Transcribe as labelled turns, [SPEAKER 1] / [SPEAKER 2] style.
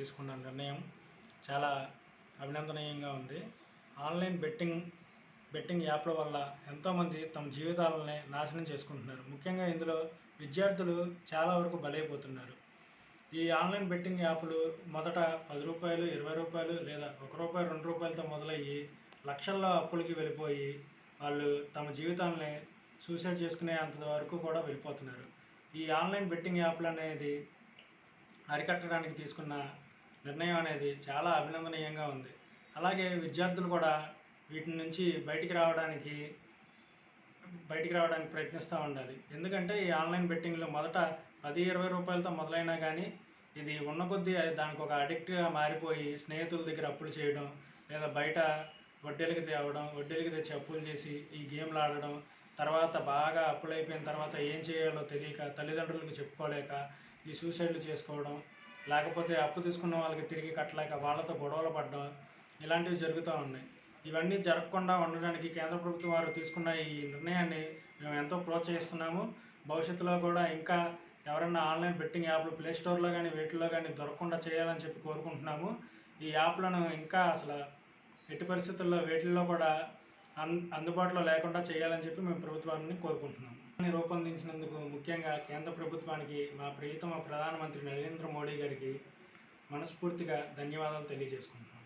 [SPEAKER 1] తీసుకున్న నిర్ణయం చాలా అభినందనీయంగా ఉంది. ఆన్లైన్ బెట్టింగ్ బెట్టింగ్ యాప్ల వల్ల ఎంతోమంది తమ జీవితాలని నాశనం చేసుకుంటున్నారు. ముఖ్యంగా ఇందులో విద్యార్థులు చాలా వరకు బలైపోతున్నారు. ఈ ఆన్లైన్ బెట్టింగ్ యాప్లు మొదట పది రూపాయలు ఇరవై రూపాయలు లేదా ఒక రూపాయి రెండు రూపాయలతో మొదలయ్యి లక్షల్లో అప్పులకి వెళ్ళిపోయి వాళ్ళు తమ జీవితాలని సూసైడ్ చేసుకునే అంత వరకు కూడా వెళ్ళిపోతున్నారు. ఈ ఆన్లైన్ బెట్టింగ్ యాప్లు అనేది అరికట్టడానికి తీసుకున్న నిర్ణయం అనేది చాలా అభినందనీయంగా ఉంది. అలాగే విద్యార్థులు కూడా వీటి నుంచి బయటికి రావడానికి బయటికి రావడానికి ప్రయత్నిస్తూ ఉండాలి. ఎందుకంటే ఈ ఆన్లైన్ బెట్టింగ్లో మొదట పది ఇరవై రూపాయలతో మొదలైనా కానీ ఇది ఉన్న కొద్దీ అది దానికి ఒక అడిక్ట్గా మారిపోయి స్నేహితుల దగ్గర అప్పులు చేయడం లేదా బయట వడ్డీలకి తేవడం వడ్డీలకి తెచ్చి అప్పులు చేసి ఈ గేమ్లు ఆడడం తర్వాత బాగా అప్పులు అయిపోయిన తర్వాత ఏం చేయాలో తెలియక తల్లిదండ్రులకు చెప్పుకోలేక ఈ సూసైడ్లు చేసుకోవడం లేకపోతే అప్పు తీసుకున్న వాళ్ళకి తిరిగి కట్టలేక వాళ్ళతో గొడవలు పడడం ఇలాంటివి జరుగుతూ ఉన్నాయి. ఇవన్నీ జరగకుండా ఉండడానికి కేంద్ర ప్రభుత్వం వారు తీసుకున్న ఈ నిర్ణయాన్ని మేము ఎంతో ప్రోత్సహిస్తున్నాము. భవిష్యత్తులో కూడా ఇంకా ఎవరన్నా ఆన్లైన్ బెట్టింగ్ యాప్లు ప్లే స్టోర్లో కానీ వీటిలో కానీ దొరకకుండా చేయాలని చెప్పి కోరుకుంటున్నాము. ఈ యాప్లను ఇంకా అసలు ఎట్టి పరిస్థితుల్లో వీటిల్లో కూడా అందుబాటులో లేకుండా చేయాలని చెప్పి మేము ప్రభుత్వాన్ని కోరుకుంటున్నాం. రూపొందించినందుకు ముఖ్యంగా కేంద్ర ప్రభుత్వానికి మా ప్రియతమ ప్రధానమంత్రి నరేంద్ర మోడీ గారికి మనస్ఫూర్తిగా ధన్యవాదాలు తెలియజేసుకుంటున్నాం.